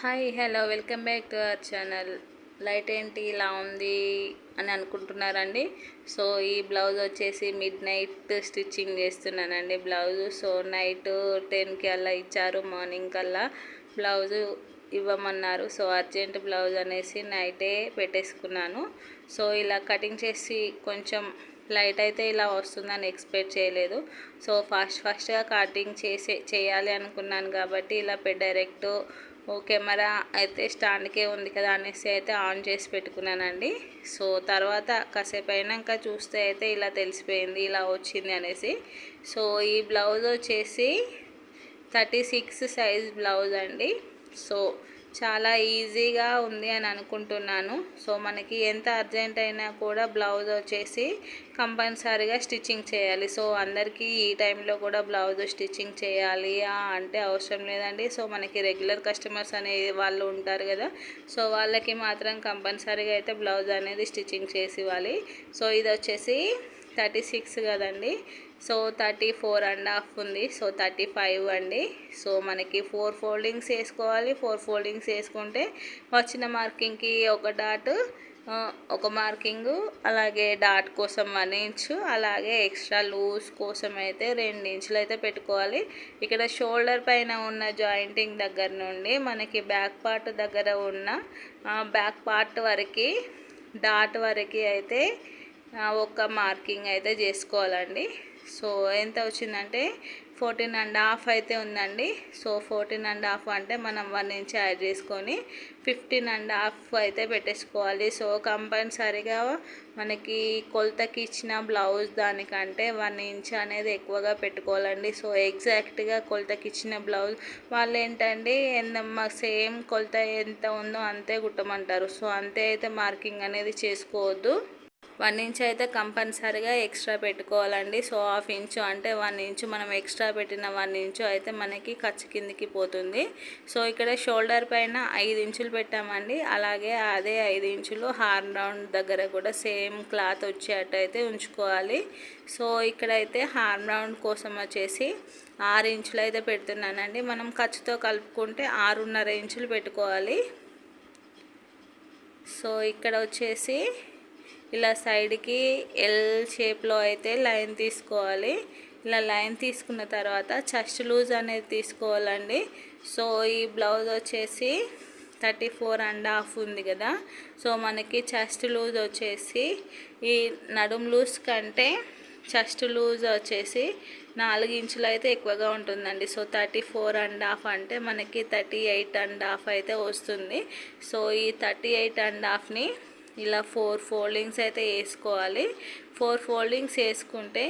Hi hello welcome back to our channel light ఏంటి ఇలా ఉంది అని అనుకుంటున్నారండి. సో ఈ బ్లౌజ్ వచ్చేసి మిడ్ నైట్ స్టిచ్చింగ్ చేస్తున్నానండి. బ్లౌజ్ సో నైట్ టెన్కి అలా ఇచ్చారు మార్నింగ్ కల్లా బ్లౌజు ఇవ్వమన్నారు. సో అర్జెంట్ బ్లౌజ్ అనేసి నైటే పెట్టేసుకున్నాను. సో ఇలా కటింగ్ చేసి కొంచెం లైట్ అయితే ఇలా వస్తుందని ఎక్స్పెక్ట్ చేయలేదు. సో ఫాస్ట్ ఫాస్ట్గా కటింగ్ చేసే చేయాలి అనుకున్నాను కాబట్టి ఇలా డైరెక్ట్ కెమెరా అయితే స్టాండ్కే ఉంది కదా అనేసి అయితే ఆన్ చేసి పెట్టుకున్నానండి. సో తర్వాత కాసేపు అయినాక చూస్తే అయితే ఇలా తెలిసిపోయింది ఇలా వచ్చింది అనేసి. సో ఈ బ్లౌజ్ వచ్చేసి థర్టీ సిక్స్ సైజ్ బ్లౌజ్ అండి. సో చాలా ఈజీగా ఉంది అని అనుకుంటున్నాను. సో మనకి ఎంత అర్జెంట్ అయినా కూడా బ్లౌజ్ వచ్చేసి కంపల్సరీగా స్టిచ్చింగ్ చేయాలి. సో అందరికీ ఈ టైంలో కూడా బ్లౌజ్ స్టిచ్చింగ్ చేయాలి అంటే అవసరం లేదండి. సో మనకి రెగ్యులర్ కస్టమర్స్ అనే వాళ్ళు ఉంటారు కదా సో వాళ్ళకి మాత్రం కంపల్సరీగా అయితే బ్లౌజ్ అనేది స్టిచ్చింగ్ చేసి ఇవ్వాలి. సో ఇది వచ్చేసి థర్టీ సిక్స్ కదండి. So thirty four and half ఉంది. సో థర్టీ ఫైవ్ అండి. సో మనకి ఫోర్ ఫోల్డింగ్స్ వేసుకోవాలి. ఫోర్ ఫోల్డింగ్స్ వేసుకుంటే వచ్చిన మార్కింగ్కి ఒక డాట్ ఒక మార్కింగ్ అలాగే డాట్ కోసం వన్ ఇంచు అలాగే ఎక్స్ట్రా లూజ్ కోసం అయితే రెండు ఇంచులు అయితే పెట్టుకోవాలి. ఇక్కడ షోల్డర్ పైన ఉన్న జాయింటింగ్ దగ్గర నుండి మనకి బ్యాక్ పార్ట్ దగ్గర ఉన్న బ్యాక్ పార్ట్ వరకు డాట్ వరకు అయితే ఒక మార్కింగ్ అయితే చేసుకోవాలండి. సో ఎంత వచ్చిందంటే ఫోర్టీన్ అండ్ హాఫ్ అయితే ఉందండి. సో ఫోర్టీన్ అండ్ హాఫ్ అంటే మనం వన్ ఇంచ్ యాడ్ చేసుకొని ఫిఫ్టీన్ అండ్ హాఫ్ అయితే పెట్టేసుకోవాలి. సో కంపల్సరీగా మనకి కొలతకి ఇచ్చిన బ్లౌజ్ దానికంటే వన్ ఇంచ్ అనేది ఎక్కువగా పెట్టుకోవాలండి. సో ఎగ్జాక్ట్గా కొలతకి ఇచ్చిన బ్లౌజ్ వాళ్ళు ఏంటండి సేమ్ కొలత ఎంత ఉందో అంతే కుట్టమంటారు. సో అంతే అయితే మార్కింగ్ అనేది చేసుకోవద్దు. వన్ ఇంచ్ అయితే కంపల్సరీగా ఎక్స్ట్రా పెట్టుకోవాలండి. సో హాఫ్ ఇంచు అంటే వన్ ఇంచు మనం ఎక్స్ట్రా పెట్టిన వన్ ఇంచు అయితే మనకి ఖర్చు కిందికి పోతుంది. సో ఇక్కడ షోల్డర్ పైన ఐదు ఇంచులు పెట్టామండి. అలాగే అదే ఐదు ఇంచులు హార్న్ రౌండ్ దగ్గర కూడా సేమ్ క్లాత్ వచ్చేటట్టు అయితే ఉంచుకోవాలి. సో ఇక్కడైతే హార్న్ రౌండ్ కోసం వచ్చేసి ఆరు ఇంచులు అయితే పెడుతున్నానండి. మనం ఖర్చుతో కలుపుకుంటే ఆరున్నర ఇంచులు పెట్టుకోవాలి. సో ఇక్కడ వచ్చేసి ఇలా సైడ్కి ఎల్ షేప్లో అయితే లైన్ తీసుకోవాలి. ఇలా లైన్ తీసుకున్న తర్వాత చెస్ట్ లూజ్ అనేది తీసుకోవాలండి. సో ఈ బ్లౌజ్ వచ్చేసి థర్టీ ఫోర్ అండ్ హాఫ్ ఉంది కదా. సో మనకి చెస్ట్ లూజ్ వచ్చేసి ఈ నడుం లూజ్ కంటే చెస్ట్ లూజ్ వచ్చేసి నాలుగు ఇంచులు అయితే ఎక్కువగా ఉంటుందండి. So thirty four and half అంటే మనకి థర్టీ ఎయిట్ అండ్ హాఫ్ అయితే వస్తుంది. సో ఈ థర్టీ ఎయిట్ అండ్ హాఫ్ని ఇలా ఫోర్ ఫోల్డింగ్స్ అయితే వేసుకోవాలి. ఫోర్ ఫోల్డింగ్స్ వేసుకుంటే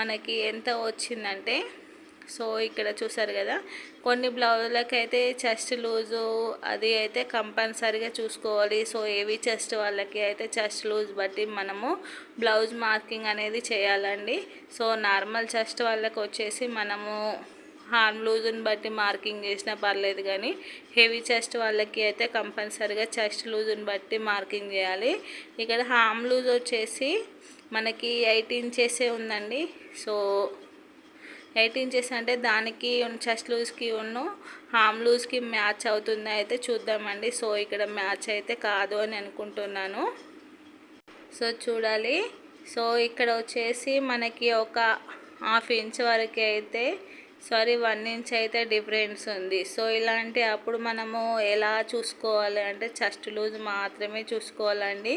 మనకి ఎంత వచ్చిందంటే సో ఇక్కడ చూసారు కదా కొన్ని బ్లౌజులకి అయితే చెస్ట్ లూజు అది అయితే కంపల్సరీగా చూసుకోవాలి. సో ఏవి చెస్ట్ వాళ్ళకి అయితే చెస్ట్ లూజ్ బట్టి మనము బ్లౌజ్ మార్కింగ్ అనేది చేయాలండి. సో నార్మల్ చెస్ట్ వాళ్ళకి వచ్చేసి మనము హార్మ్ లూజ్ని బట్టి మార్కింగ్ చేసినా పర్లేదు కానీ హెవీ చెస్ట్ వాళ్ళకి అయితే కంపల్సరీగా చెస్ట్ లూజ్ని బట్టి మార్కింగ్ చేయాలి. ఇక్కడ హార్మ్ లూజ్ వచ్చేసి మనకి ఎయిట్ ఇంచెసే ఉందండి. సో ఎయిట్ ఇంచెస్ అంటే దానికి చెస్ట్ లూజ్కి ఉన్న హామ్ లూజ్కి మ్యాచ్ అవుతుందా అయితే చూద్దామండి. సో ఇక్కడ మ్యాచ్ అయితే కాదు అని అనుకుంటున్నాను. సో చూడాలి. సో ఇక్కడ వచ్చేసి మనకి ఒక హాఫ్ ఇంచ్ వరకు అయితే సారీ వన్ ఇంచ్ అయితే డిఫరెన్స్ ఉంది. సో ఇలాంటి అప్పుడు మనము ఎలా చూసుకోవాలి అంటే చెస్ట్ లూజ్ మాత్రమే చూసుకోవాలండి.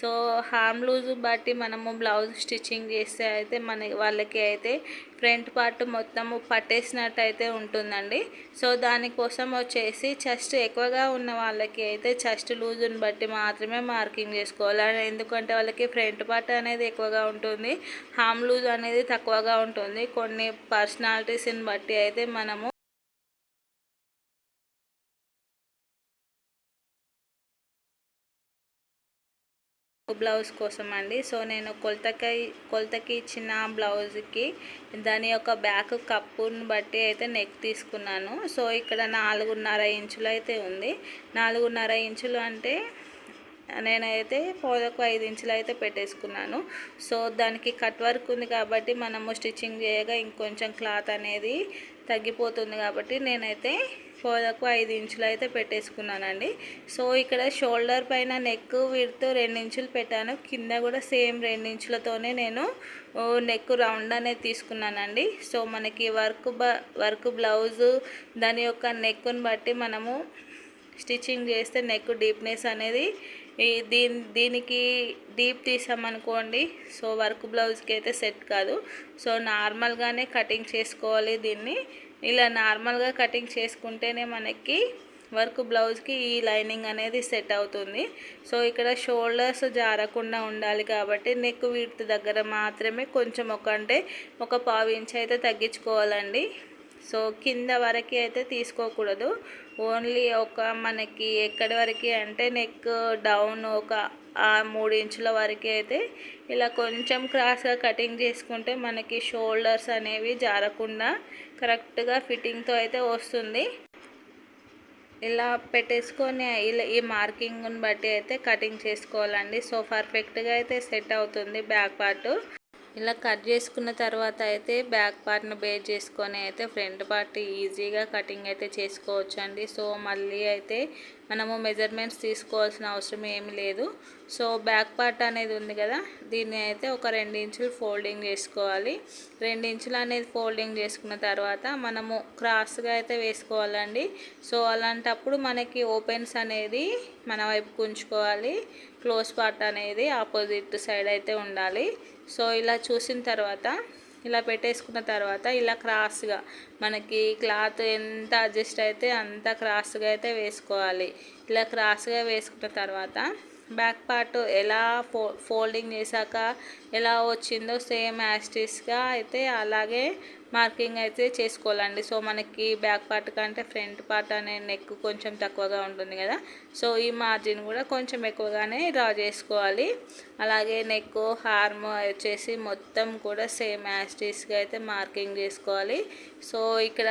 సో హామ్ లూజ్ బట్టి మనము బ్లౌజ్ స్టిచ్చింగ్ చేస్తే అయితే మన వాళ్ళకి అయితే ఫ్రంట్ పార్ట్ మొత్తము పట్టేసినట్టయితే ఉంటుందండి. సో దానికోసం వచ్చేసి చెస్ట్ ఎక్కువగా ఉన్న వాళ్ళకి అయితే చెస్ట్ లూజుని బట్టి మాత్రమే మార్కింగ్ చేసుకోవాలి. ఎందుకంటే వాళ్ళకి ఫ్రంట్ పార్ట్ అనేది ఎక్కువగా ఉంటుంది. హామ్ లూజ్ అనేది తక్కువగా ఉంటుంది. కొన్ని పర్సనాలిటీస్ని బట్టి అయితే మనము బ్లౌజ్ కోసం అండి. సో నేను కొలతకి కొలతకి ఇచ్చిన బ్లౌజ్కి దాని యొక్క బ్యాక్ కప్పుని బట్టి అయితే నెక్ తీసుకున్నాను. సో ఇక్కడ నాలుగున్నర ఇంచులు అయితే ఉంది. నాలుగున్నర ఇంచులు అంటే నేనైతే పోదకు ఐదు ఇంచులు అయితే పెట్టేసుకున్నాను. సో దానికి కట్ వర్క్ ఉంది కాబట్టి మనము స్టిచ్చింగ్ చేయగా ఇంకొంచెం క్లాత్ అనేది తగ్గిపోతుంది కాబట్టి నేనైతే ఫోదకు ఐదు ఇంచులు అయితే పెట్టేసుకున్నానండి. సో ఇక్కడ షోల్డర్ పైన నెక్ వీటితో రెండు ఇంచులు పెట్టాను. కింద కూడా సేమ్ రెండు ఇంచులతోనే నేను నెక్ రౌండ్ అనేది తీసుకున్నానండి. సో మనకి వర్క్ బ వర్క్ బ్లౌజు దాని యొక్క నెక్ను బట్టి మనము స్టిచ్చింగ్ చేస్తే నెక్ డీప్నెస్ అనేది దీని దీనికి డీప్ తీసామనుకోండి సో వర్క్ బ్లౌజ్కి అయితే సెట్ కాదు. సో నార్మల్గానే కటింగ్ చేసుకోవాలి దీన్ని. ఇలా నార్మల్గా కటింగ్ చేసుకుంటేనే మనకి వర్క్ బ్లౌజ్కి ఈ లైనింగ్ అనేది సెట్ అవుతుంది. సో ఇక్కడ షోల్డర్స్ జారకుండా ఉండాలి కాబట్టి నెక్ వీటి దగ్గర మాత్రమే కొంచెం ఒక అంటే ఒక పావు ఇంచ్ అయితే తగ్గించుకోవాలండి. సో కింద వరకు అయితే తీసుకోకూడదు. ఓన్లీ ఒక మనకి ఎక్కడి వరకు అంటే నెక్ డౌన్ ఒక మూడు ఇంచుల వరకు అయితే ఇలా కొంచెం క్రాస్గా కటింగ్ చేసుకుంటే మనకి షోల్డర్స్ అనేవి జారకుండా కరెక్ట్గా ఫిట్టింగ్తో అయితే వస్తుంది. ఇలా పెట్టేసుకొని ఇలా ఈ మార్కింగ్ని బట్టి అయితే కటింగ్ చేసుకోవాలండి. సో పర్ఫెక్ట్గా అయితే సెట్ అవుతుంది బ్యాక్ పార్ట్. ఇలా కట్ చేసుకున్న తర్వాత అయితే బ్యాక్ పార్ట్ను బేర్ చేసుకొని అయితే ఫ్రంట్ పార్ట్ ఈజీగా కటింగ్ అయితే చేసుకోవచ్చు అండి సో మళ్ళీ అయితే మనము మెజర్మెంట్స్ తీసుకోవాల్సిన అవసరం ఏమి లేదు. సో బ్యాక్ పార్ట్ అనేది ఉంది కదా దీన్ని అయితే ఒక రెండు ఇంచులు ఫోల్డింగ్ చేసుకోవాలి. రెండు ఇంచులు అనేది ఫోల్డింగ్ చేసుకున్న తర్వాత మనము క్రాస్గా అయితే వేసుకోవాలండి. సో అలాంటప్పుడు మనకి ఓపెన్స్ అనేది మన వైపు ఉంచుకోవాలి క్లోజ్ పార్ట్ అనేది ఆపోజిట్ సైడ్ అయితే ఉండాలి. సో ఇలా చూసిన తర్వాత ఇలా పెట్టేసుకున్న తర్వాత ఇలా క్రాస్గా మనకి క్లాత్ ఎంత అడ్జస్ట్ అయితే అంత క్రాస్గా అయితే వేసుకోవాలి. ఇలా క్రాస్గా వేసుకున్న తర్వాత బ్యాక్ పార్ట్ ఎలా ఫో ఫోల్డింగ్ చేశాక ఎలా వచ్చిందో సేమ్ యాస్టిస్గా అయితే అలాగే మార్కింగ్ అయితే చేసుకోవాలండి. సో మనకి బ్యాక్ పార్ట్ కంటే ఫ్రంట్ పార్ట్ అనే నెక్ కొంచెం తక్కువగా ఉంటుంది కదా. సో ఈ మార్జిన్ కూడా కొంచెం ఎక్కువగానే డ్రా చేసుకోవాలి. అలాగే నెక్ హార్మ్ వచ్చేసి మొత్తం కూడా సేమ్ యాస్టిస్గా అయితే మార్కింగ్ చేసుకోవాలి. సో ఇక్కడ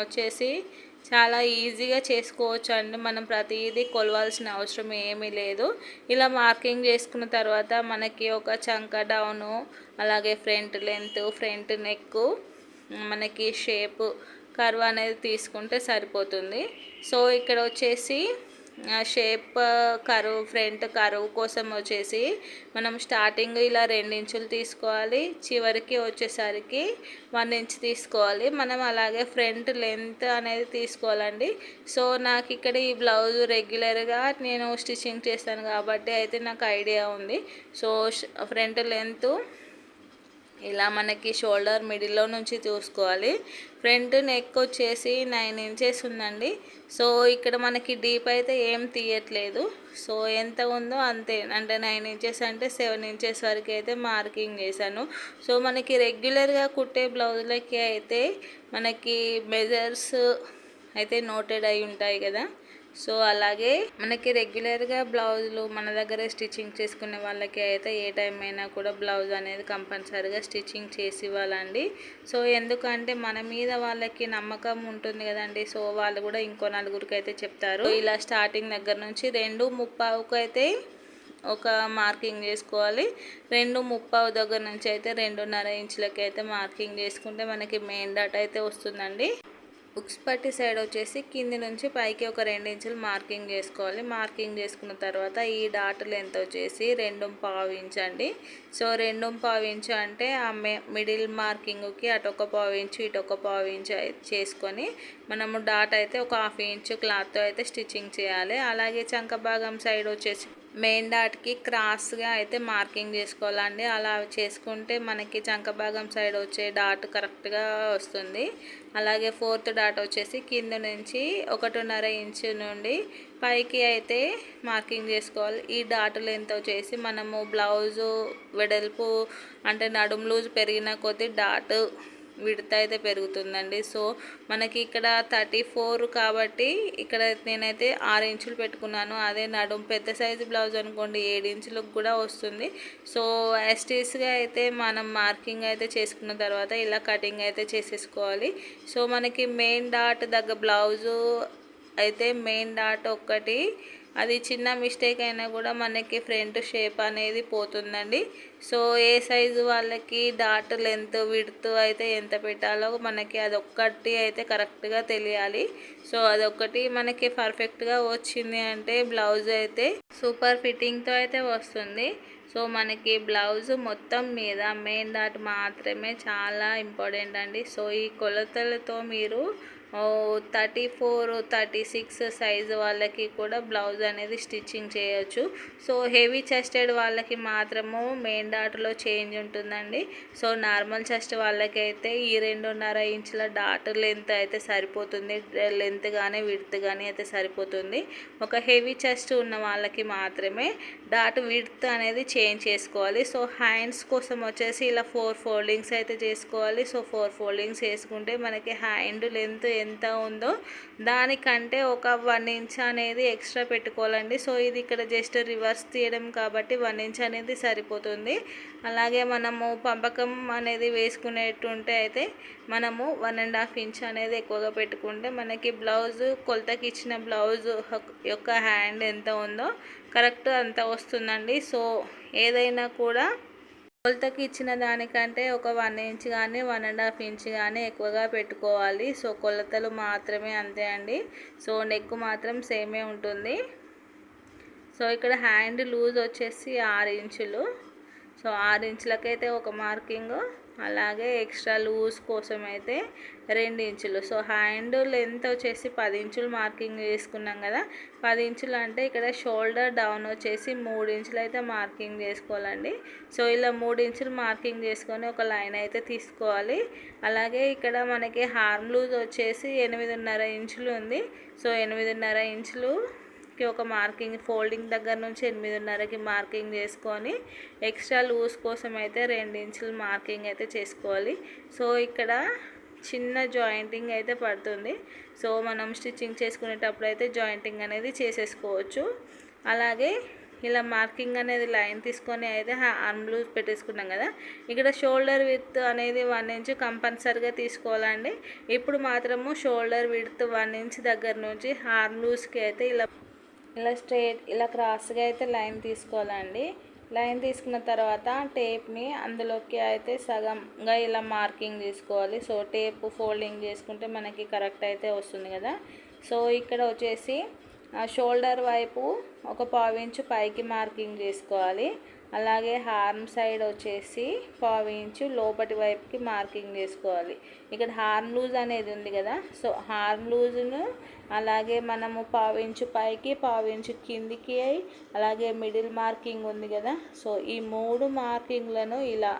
వచ్చేసి చాలా ఈజీగా చేసుకోవచ్చు అండి మనం ప్రతిదీ కొలవాల్సిన అవసరం ఏమీ లేదు. ఇలా మార్కింగ్ చేసుకున్న తర్వాత మనకి ఒక చంక డౌను అలాగే ఫ్రంట్ లెంత్ ఫ్రంట్ నెక్ మనకి షేప్ కర్వ్ అనేది తీసుకుంటే సరిపోతుంది. సో ఇక్కడ వచ్చేసి షేప్ కరువు ఫ్రంట్ కరువు కోసం వచ్చేసి మనం స్టార్టింగ్ ఇలా ఇంచులు తీసుకోవాలి. చివరికి వచ్చేసరికి వన్ ఇంచ్ తీసుకోవాలి. మనం అలాగే ఫ్రంట్ లెంత్ అనేది తీసుకోవాలండి. సో నాకు ఇక్కడ ఈ బ్లౌజ్ రెగ్యులర్గా నేను స్టిచ్చింగ్ చేస్తాను కాబట్టి అయితే నాకు ఐడియా ఉంది. సో ఫ్రంట్ లెంత్ ఇలా మనకి షోల్డర్ మిడిల్లో నుంచి చూసుకోవాలి. ఫ్రంట్ నెక్ వచ్చేసి నైన్ ఇంచెస్ ఉందండి. సో ఇక్కడ మనకి డీప్ అయితే ఏం తీయట్లేదు. సో ఎంత ఉందో అంతే. అంటే నైన్ ఇంచెస్ అంటే సెవెన్ ఇంచెస్ వరకు అయితే మార్కింగ్ చేశాను. సో మనకి రెగ్యులర్గా కుట్టే బ్లౌజులకి అయితే మనకి మెజర్స్ అయితే నోటెడ్ అయి ఉంటాయి కదా. సో అలాగే మనకి రెగ్యులర్గా బ్లౌజులు మన దగ్గర స్టిచ్చింగ్ చేసుకునే వాళ్ళకి అయితే ఏ టైం అయినా కూడా బ్లౌజ్ అనేది కంపల్సరీగా స్టిచ్చింగ్ చేసి ఇవ్వాలండి. సో ఎందుకంటే మన మీద వాళ్ళకి నమ్మకం ఉంటుంది కదండి. సో వాళ్ళు కూడా ఇంకో నలుగురికి అయితే చెప్తారు. ఇలా స్టార్టింగ్ దగ్గర నుంచి రెండు ముప్పావుకు అయితే ఒక మార్కింగ్ చేసుకోవాలి. రెండు ముప్పావు దగ్గర నుంచి అయితే రెండున్నర ఇంచులకి అయితే మార్కింగ్ చేసుకుంటే మనకి మెయిన్ డాట్ అయితే వస్తుందండి. ఉక్స్ పట్టి సైడ్ వచ్చేసి కింది నుంచి పైకి ఒక రెండు ఇంచులు మార్కింగ్ చేసుకోవాలి. మార్కింగ్ చేసుకున్న తర్వాత ఈ డాట్ లెంత్ వచ్చేసి రెండు పావు ఇంచ్ అండి. సో రెండు పావు ఇంచు అంటే ఆ మిడిల్ మార్కింగ్కి అటు ఒక పావు ఇంచు ఇటు ఒక పావు ఇంచు చేసుకొని మనము డాట్ అయితే ఒక హాఫ్ ఇంచు క్లాత్తో అయితే స్టిచ్చింగ్ చేయాలి. అలాగే చంక భాగం సైడ్ వచ్చేసి మెయిన్ డాట్కి క్రాస్గా అయితే మార్కింగ్ చేసుకోవాలండి. అలా చేసుకుంటే మనకి చంక భాగం సైడ్ వచ్చే డాట్ కరెక్ట్గా వస్తుంది. అలాగే ఫోర్త్ డాట్ వచ్చేసి కింద నుంచి ఒకటిన్నర ఇంచు నుండి పైకి అయితే మార్కింగ్ చేసుకోవాలి. ఈ డాట్ లెంత్ వచ్చేసి మనము బ్లౌజు వెడల్పు అంటే నడుము లూజ్ పెరిగిన కొద్దీ డాట్ విడత అయితే పెరుగుతుందండి. సో మనకి ఇక్కడ థర్టీ ఫోర్ కాబట్టి ఇక్కడ నేనైతే ఆరు ఇంచులు పెట్టుకున్నాను. అదే నడుము పెద్ద సైజు బ్లౌజ్ అనుకోండి ఏడు ఇంచులకు కూడా వస్తుంది. సో ఎస్టీస్గా అయితే మనం మార్కింగ్ అయితే చేసుకున్న తర్వాత ఇలా కటింగ్ అయితే చేసేసుకోవాలి. సో మనకి మెయిన్ డాట్ దగ్గర బ్లౌజు అయితే మెయిన్ డాట్ ఒక్కటి అది చిన్న మిస్టేక్ అయినా కూడా మనకి ఫ్రంట్ షేప్ అనేది పోతుందండి. సో ఏ సైజు వాళ్ళకి డాట్ లెంత్ విడ్త్ అయితే ఎంత పెట్టాలో మనకి అదొక్కటి అయితే కరెక్ట్గా తెలియాలి. సో అదొక్కటి మనకి పర్ఫెక్ట్గా వచ్చింది అంటే బ్లౌజ్ అయితే సూపర్ ఫిట్టింగ్తో అయితే వస్తుంది. సో మనకి బ్లౌజ్ మొత్తం మీద మెయిన్ డాట్ మాత్రమే చాలా ఇంపార్టెంట్ అండి. సో ఈ కొలతలతో మీరు thirty four thirty six size వాళ్ళకి కూడా బ్లౌజ్ అనేది స్టిచ్చింగ్ చేయొచ్చు. సో హెవీ చెస్టెడ్ వాళ్ళకి మాత్రము మెయిన్ డాట్లో చేంజ్ ఉంటుందండి. సో నార్మల్ చెస్ట్ వాళ్ళకైతే ఈ రెండున్నర ఇంచుల డాట్ లెంత్ అయితే సరిపోతుంది. లెంత్ కానీ విడ్త్ కానీ అయితే సరిపోతుంది. ఒక హెవీ చెస్ట్ ఉన్న వాళ్ళకి మాత్రమే డాట్ విడ్త్ అనేది చేంజ్ చేసుకోవాలి. సో హ్యాండ్స్ కోసం వచ్చేసి ఇలా ఫోర్ ఫోల్డింగ్స్ అయితే చేసుకోవాలి. సో ఫోర్ ఫోల్డింగ్స్ వేసుకుంటే మనకి హ్యాండ్ లెంత్ ఎంత ఉందో దానికంటే ఒక వన్ ఇంచ్ అనేది ఎక్స్ట్రా పెట్టుకోవాలండి. సో ఇది ఇక్కడ జస్ట్ రివర్స్ తీయడం కాబట్టి వన్ ఇంచ్ అనేది సరిపోతుంది. అలాగే మనము పంపకం అనేది వేసుకునేటుంటే అయితే మనము వన్ అండ్ హాఫ్ ఇంచ్ అనేది ఎక్కువగా పెట్టుకుంటే మనకి బ్లౌజ్ కొలతకి ఇచ్చిన బ్లౌజ్ యొక్క హ్యాండ్ ఎంత ఉందో కరెక్ట్ అంత వస్తుందండి. సో ఏదైనా కూడా కొలతకి ఇచ్చిన దానికంటే ఒక వన్ ఇంచ్ కానీ వన్ అండ్ హాఫ్ ఇంచ్ కానీ ఎక్కువగా పెట్టుకోవాలి. సో కొలతలు మాత్రమే అంతే అండి. సో నెక్ మాత్రం సేమే ఉంటుంది. సో ఇక్కడ హ్యాండ్ లూజ్ వచ్చేసి ఆరు ఇంచులు. సో ఆరు ఇంచులకైతే ఒక మార్కింగ్. అలాగే ఎక్స్ట్రా లూజ్ కోసం అయితే రెండు ఇంచులు. సో హ్యాండ్ లెంత్ వచ్చేసి పది ఇంచులు మార్కింగ్ చేసుకున్నాం కదా. పది ఇంచులు అంటే ఇక్కడ షోల్డర్ డౌన్ వచ్చేసి మూడు ఇంచులు అయితే మార్కింగ్ చేసుకోవాలండి. సో ఇలా మూడు ఇంచులు మార్కింగ్ చేసుకొని ఒక లైన్ అయితే తీసుకోవాలి. అలాగే ఇక్కడ మనకి హార్మ్ లూజ్ వచ్చేసి ఎనిమిదిన్నర ఇంచులు ఉంది. సో ఎనిమిదిన్నర ఇంచులు కి ఒక మార్కింగ్ ఫోల్డింగ్ దగ్గర నుంచి ఎనిమిదిన్నరకి మార్కింగ్ చేసుకొని ఎక్స్ట్రా లూజ్ కోసం అయితే రెండు ఇంచులు మార్కింగ్ అయితే చేసుకోవాలి. సో ఇక్కడ చిన్న జాయింటింగ్ అయితే పడుతుంది. సో మనం స్టిచ్చింగ్ చేసుకునేటప్పుడు అయితే జాయింటింగ్ అనేది చేసేసుకోవచ్చు. అలాగే ఇలా మార్కింగ్ అనేది లైన్ తీసుకొని అయితే ఆర్మ్ లూజ్ పెట్టేసుకున్నాం కదా. ఇక్కడ షోల్డర్ విత్ అనేది వన్ ఇంచ్ కంపల్సరిగా తీసుకోవాలండి. ఇప్పుడు మాత్రము షోల్డర్ విత్ వన్ ఇంచ్ దగ్గర నుంచి ఆర్మ్ లూజ్కి అయితే ఇలా ఇలా స్ట్రేట్ ఇలా క్రాస్గా అయితే లైన్ తీసుకోవాలండి. లైన్ తీసుకున్న తర్వాత టేప్ని అందులోకి అయితే సగంగా ఇలా మార్కింగ్ తీసుకోవాలి. సో టేప్ ఫోల్డింగ్ చేసుకుంటే మనకి కరెక్ట్ అయితే వస్తుంది కదా. సో ఇక్కడ వచ్చేసి షోల్డర్ వైపు ఒక పావించు పైకి మార్కింగ్ చేసుకోవాలి. అలాగే హార్మ్ సైడ్ వచ్చేసి పావు ఇంచు లోపటి వైపుకి మార్కింగ్ చేసుకోవాలి. ఇక్కడ హార్మ్ లూజ్ అనేది ఉంది కదా సో హార్మ్ లూజ్ను అలాగే మనము పావు ఇంచు పైకి పావు ఇంచు కిందికి అలాగే మిడిల్ మార్కింగ్ ఉంది కదా సో ఈ మూడు మార్కింగ్లను ఇలా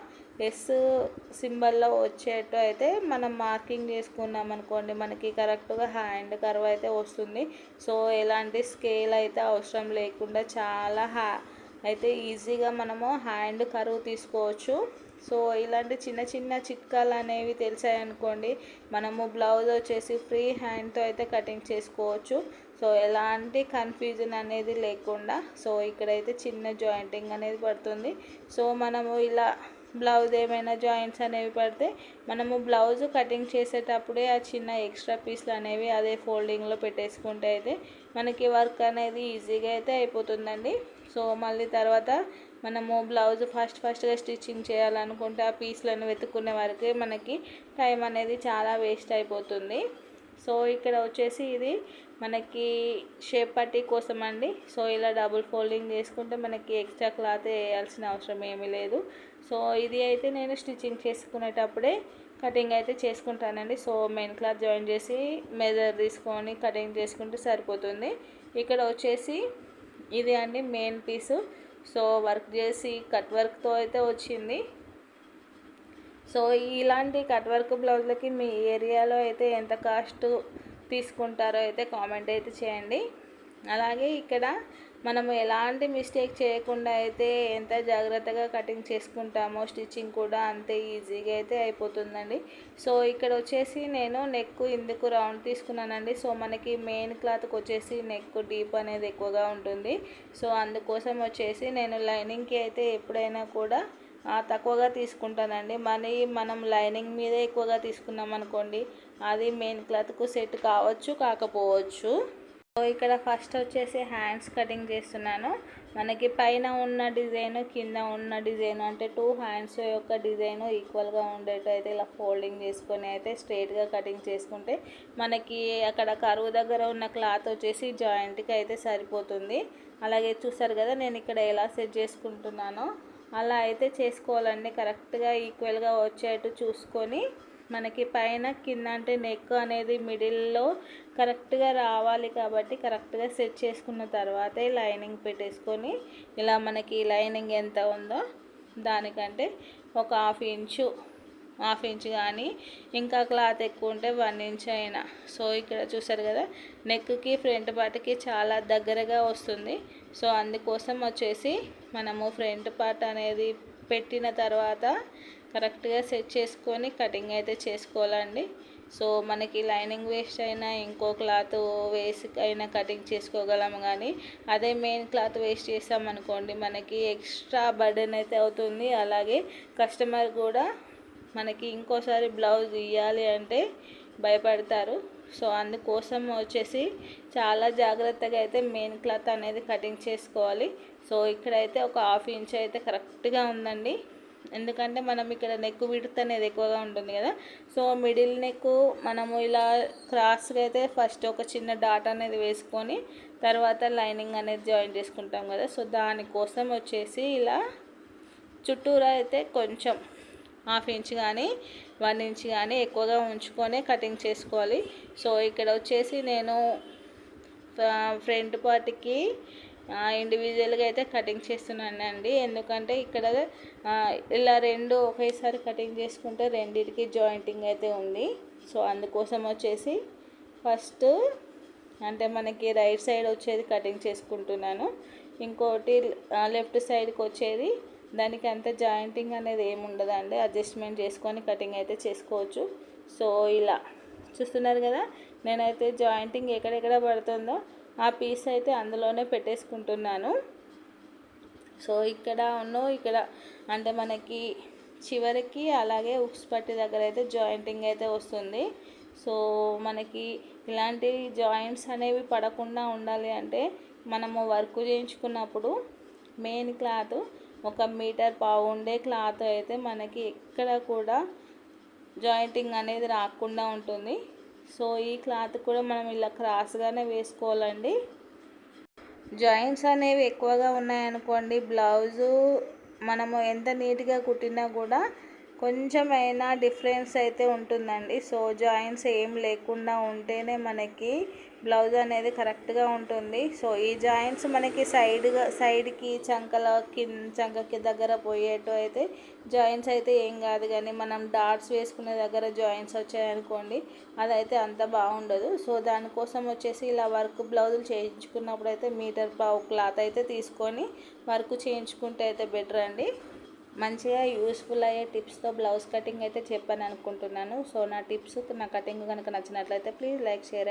ఎస్ సింబల్లో వచ్చేట్టు అయితే మనం మార్కింగ్ చేసుకున్నాం అనుకోండి మనకి కరెక్ట్గా హ్యాండ్ కర్వ్ అయితే వస్తుంది. సో ఎలాంటి స్కేల్ అయితే అవసరం లేకుండా చాలా హ్యా అయితే ఈజీగా మనము హ్యాండ్ కరువు తీసుకోవచ్చు. సో ఇలాంటి చిన్న చిన్న చిట్కాలు అనేవి తెలిసాయనుకోండి మనము బ్లౌజ్ వచ్చేసి ఫ్రీ హ్యాండ్తో అయితే కటింగ్ చేసుకోవచ్చు. సో ఎలాంటి కన్ఫ్యూజన్ అనేది లేకుండా సో ఇక్కడైతే చిన్న జాయింటింగ్ అనేది పడుతుంది. సో మనము ఇలా బ్లౌజ్ ఏమైనా జాయింట్స్ అనేవి పడితే మనము బ్లౌజ్ కటింగ్ చేసేటప్పుడే ఆ చిన్న ఎక్స్ట్రా పీస్లు అనేవి అదే ఫోల్డింగ్లో పెట్టేసుకుంటే అయితే మనకి వర్క్ అనేది ఈజీగా అయితే అయిపోతుందండి. సో మళ్ళీ తర్వాత మనము బ్లౌజ్ ఫస్ట్ ఫస్ట్గా స్టిచ్చింగ్ చేయాలనుకుంటే ఆ పీస్లను వెతుక్కునే వరకే మనకి టైం అనేది చాలా వేస్ట్ అయిపోతుంది. సో ఇక్కడ వచ్చేసి ఇది మనకి షేప్ పట్టీ కోసం అండి. సో ఇలా డబుల్ ఫోల్డింగ్ చేసుకుంటే మనకి ఎక్స్ట్రా క్లాత్ వేయాల్సిన అవసరం ఏమీ లేదు. సో ఇది అయితే నేను స్టిచ్చింగ్ చేసుకునేటప్పుడే కటింగ్ అయితే చేసుకుంటానండి. సో మెయిన్ క్లాత్ జాయిన్ చేసి మెజర్ తీసుకొని కటింగ్ చేసుకుంటే సరిపోతుంది. ఇక్కడ వచ్చేసి ఇది అండి మెయిన్ పీసు సో వర్క్ చేసి కట్ వర్క్తో అయితే వచ్చింది. సో ఇలాంటి కట్ వర్క్ బ్లౌజ్లకి మీ ఏరియాలో అయితే ఎంత కాస్ట్ తీసుకుంటారో అయితే కామెంట్ అయితే చేయండి. అలాగే ఇక్కడ మనము ఎలాంటి మిస్టేక్ చేయకుండా అయితే ఎంత జాగ్రత్తగా కటింగ్ చేసుకుంటామో స్టిచ్చింగ్ కూడా అంతే ఈజీగా అయితే అయిపోతుందండి. సో ఇక్కడ వచ్చేసి నేను నెక్ ఇందుకు రౌండ్ తీసుకున్నానండి. సో మనకి మెయిన్ క్లాత్కి వచ్చేసి నెక్ డీప్ అనేది ఎక్కువగా ఉంటుంది. సో అందుకోసం వచ్చేసి నేను లైనింగ్కి అయితే ఎప్పుడైనా కూడా తక్కువగా తీసుకుంటానండి. మనీ మనం లైనింగ్ మీదే ఎక్కువగా తీసుకున్నాం అనుకోండి అది మెయిన్ క్లాత్కు సెట్ కావచ్చు కాకపోవచ్చు. సో ఇక్కడ ఫస్ట్ వచ్చేసి హ్యాండ్స్ కటింగ్ చేస్తున్నాను. మనకి పైన ఉన్న డిజైన్ కింద ఉన్న డిజైన్ అంటే టూ హ్యాండ్స్ యొక్క డిజైన్ ఈక్వల్గా ఉండేటైతే అయితే ఇలా ఫోల్డింగ్ చేసుకొని అయితే స్ట్రైట్గా కటింగ్ చేసుకుంటే మనకి అక్కడ కరువు దగ్గర ఉన్న క్లాత్ వచ్చేసి జాయింట్కి అయితే సరిపోతుంది. అలాగే చూసారు కదా నేను ఇక్కడ ఎలా సెట్ చేసుకుంటున్నానో అలా అయితే చేసుకోవాలండి. కరెక్ట్గా ఈక్వల్గా వచ్చేట్టు చూసుకొని మనకి పైన కింద అంటే నెక్ అనేది మిడిల్లో కరెక్ట్గా రావాలి కాబట్టి కరెక్ట్గా సెట్ చేసుకున్న తర్వాతే లైనింగ్ పెట్టేసుకొని ఇలా మనకి లైనింగ్ ఎంత ఉందో దానికంటే ఒక హాఫ్ ఇంచు హాఫ్ ఇంచ్ కానీ ఇంకా క్లాత్ ఎక్కువ ఉంటే వన్ ఇంచ్ అయినా. సో ఇక్కడ చూసారు కదా నెక్కి ఫ్రంట్ పార్ట్కి చాలా దగ్గరగా వస్తుంది. సో అందుకోసం వచ్చేసి మనము ఫ్రంట్ పార్ట్ అనేది పెట్టిన తర్వాత కరెక్ట్గా సెట్ చేసుకొని కటింగ్ అయితే చేసుకోవాలండి. సో మనకి లైనింగ్ వేస్ట్ అయినా ఇంకో క్లాత్ వేసి అయినా కటింగ్ చేసుకోగలము కానీ అదే మెయిన్ క్లాత్ వేస్ట్ చేసామనుకోండి మనకి ఎక్స్ట్రా బర్డెన్ అయితే అవుతుంది. అలాగే కస్టమర్ కూడా మనకి ఇంకోసారి బ్లౌజ్ ఇవ్వాలి అంటే భయపడతారు. సో అందుకోసం వచ్చేసి చాలా జాగ్రత్తగా అయితే మెయిన్ క్లాత్ అనేది కటింగ్ చేసుకోవాలి. సో ఇక్కడైతే ఒక హాఫ్ ఇంచ్ అయితే కరెక్ట్గా ఉందండి. ఎందుకంటే మనం ఇక్కడ నెక్ విడత్ అనేది ఎక్కువగా ఉంటుంది కదా. సో మిడిల్ నెక్ మనము ఇలా క్రాస్గా అయితే ఫస్ట్ ఒక చిన్న డాట్ అనేది వేసుకొని తర్వాత లైనింగ్ అనేది జాయిన్ చేసుకుంటాం కదా. సో దానికోసం వచ్చేసి ఇలా చుట్టూరా అయితే కొంచెం హాఫ్ ఇంచ్ కానీ వన్ ఇంచ్ కానీ ఎక్కువగా ఉంచుకొని కటింగ్ చేసుకోవాలి. సో ఇక్కడ వచ్చేసి నేను ఫ్రంట్ పార్ట్కి ఇండివిజువల్గా అయితే కటింగ్ చేస్తున్నాను అండి. ఎందుకంటే ఇక్కడ ఇలా రెండు ఒకేసారి కటింగ్ చేసుకుంటే రెండింటికి జాయింటింగ్ అయితే ఉంది. సో అందుకోసం వచ్చేసి ఫస్ట్ అంటే మనకి రైట్ సైడ్ వచ్చేది కటింగ్ చేసుకుంటున్నాను. ఇంకోటి లెఫ్ట్ సైడ్కి వచ్చేది దానికి అంత జాయింటింగ్ అనేది ఏముండదండి అడ్జస్ట్మెంట్ చేసుకొని కటింగ్ అయితే చేసుకోవచ్చు. సో ఇలా చూస్తున్నారు కదా నేనైతే జాయింటింగ్ ఎక్కడెక్కడ పడుతుందో ఆ పీస్ అయితే అందులోనే పెట్టేసుకుంటున్నాను. సో ఇక్కడ ఉన్న ఇక్కడ అంటే మనకి చివరికి అలాగే ఉక్స్ పట్టి దగ్గర అయితే జాయింటింగ్ అయితే వస్తుంది. సో మనకి ఇలాంటి జాయింట్స్ అనేవి పడకుండా ఉండాలి అంటే మనము వర్క్ చేయించుకున్నప్పుడు మెయిన్ క్లాత్ ఒక మీటర్ పావు ఉండే క్లాత్ అయితే మనకి ఎక్కడ కూడా జాయింటింగ్ అనేది రాకుండా ఉంటుంది. సో ఈ క్లాత్ కూడా మనం ఇలా క్రాస్గానే వేసుకోవాలండి. జాయింట్స్ అనేవి ఎక్కువగా ఉన్నాయనుకోండి బ్లౌజు మనము ఎంత నీట్గా కుట్టినా కూడా కొంచెమైనా డిఫరెన్స్ అయితే ఉంటుందండి. సో జాయింట్స్ ఏం లేకుండా ఉంటేనే మనకి బ్లౌజ్ అనేది కరెక్ట్గా ఉంటుంది. సో ఈ జాయింట్స్ మనకి సైడ్గా సైడ్కి చంకల కింద చంకకి దగ్గర పోయేటో అయితే జాయింట్స్ అయితే ఏం కాదు. కానీ మనం డాట్స్ వేసుకునే దగ్గర జాయింట్స్ వచ్చాయనుకోండి అదైతే అంత బాగుండదు. సో దానికోసం వచ్చేసి ఇలా వర్క్ బ్లౌజులు చేయించుకున్నప్పుడు అయితే మీటర్ పావు క్లాత్ అయితే తీసుకొని వర్క్ చేయించుకుంటే అయితే బెటర్ అండి. మంచిగా యూస్ఫుల్ అయ్యే టిప్స్తో బ్లౌజ్ కటింగ్ అయితే చెప్పాను అనుకుంటున్నాను సో నా టిప్స్ నా కటింగ్ కనుక నచ్చినట్లయితే ప్లీజ్ లైక్ షేర్